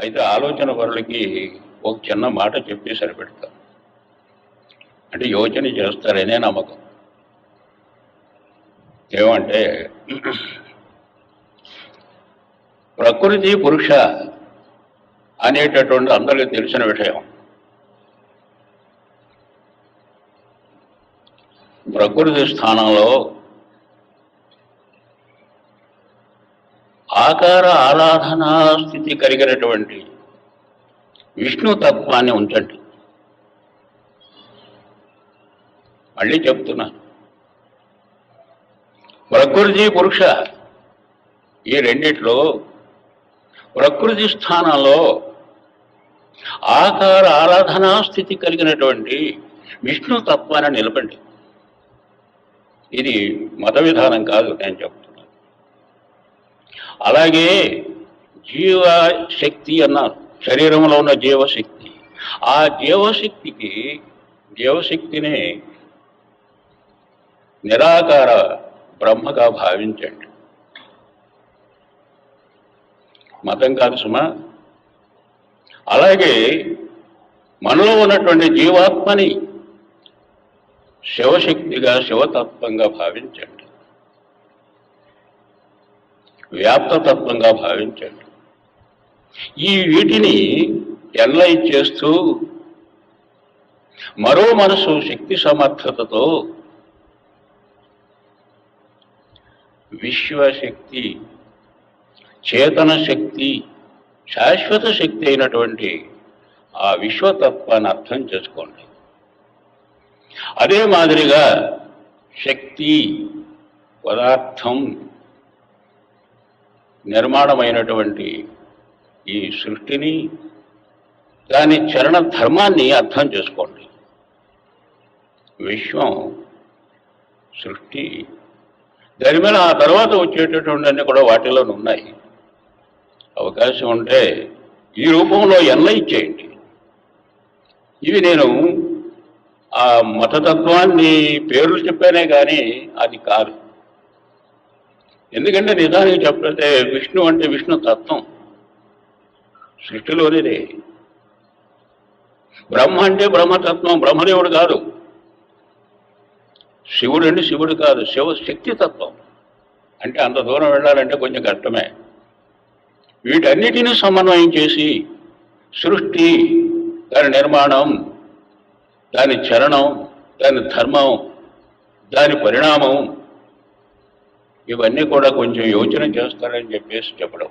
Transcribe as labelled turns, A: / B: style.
A: అయితే ఆలోచన వరులకి ఒక చిన్న మాట చెప్పి సరిపెడతారు అంటే యోచన చేస్తారనే నమ్మకం. ఏమంటే ప్రకృతి పురుష అనేటటువంటి అందరికీ తెలిసిన విషయం. ప్రకృతి స్థానంలో ఆకార ఆరాధనా స్థితి కలిగినటువంటి విష్ణు తత్వాన్ని ఉంచండి. మళ్ళీ చెప్తున్నా. ప్రకృతి పురుష ఈ రెండిట్లో ప్రకృతి స్థానంలో ఆకార ఆరాధనా స్థితి కలిగినటువంటి విష్ణు తత్వాన్ని నిలపండి. ఇది మత విధానం కాదు నేను చెప్తున్నాను అలాగే జీవశక్తి అన్నారు శరీరంలో ఉన్న జీవశక్తి. ఆ జీవశక్తికి జీవశక్తిని నిరాకార బ్రహ్మగా భావించండి. మతం కాదు సుమా. అలాగే మనలో ఉన్నటువంటి జీవాత్మని శివశక్తిగా శివతత్వంగా భావించండి. వ్యాప్తతత్వంగా భావించండి. ఈ వీటిని ఎన్లైట్ చేస్తూ మరో మనసు శక్తి సమర్థతతో విశ్వశక్తి చేతన శక్తి శాశ్వత శక్తి అయినటువంటి ఆ విశ్వతత్వాన్ని అర్థం చేసుకోండి. అదే మాదిరిగా శక్తి పదార్థం నిర్మాణమైనటువంటి ఈ సృష్టిని దాని చరణ ధర్మాన్ని అర్థం చేసుకోండి. విశ్వం సృష్టి దాని మీద ఆ తర్వాత వచ్చేటటువంటి అన్ని కూడా వాటిలోనే ఉన్నాయి. అవకాశం ఉంటే ఈ రూపంలో ఎన్లైట్ చేయండి. ఇవి నేను ఆ మతతత్వాన్ని పేర్లు చెప్పానే కానీ అది కాదు. ఎందుకంటే నిజానికి చెప్పితే విష్ణు అంటే విష్ణు తత్వం. సృష్టిలోనిదే. బ్రహ్మ అంటే బ్రహ్మతత్వం బ్రహ్మదేవుడు కాదు. శివుడు అంటే శివుడు కాదు శివ శక్తి తత్వం. అంటే అంత దూరం వెళ్ళాలంటే కొంచెం కష్టమే. వీటన్నిటినీ సమన్వయం చేసి సృష్టి దాని నిర్మాణం దాని చరణం దాని ధర్మం దాని పరిణామం ఇవన్నీ కూడా కొంచెం యోచన చేస్తారని చెప్పేసి చెప్పడం.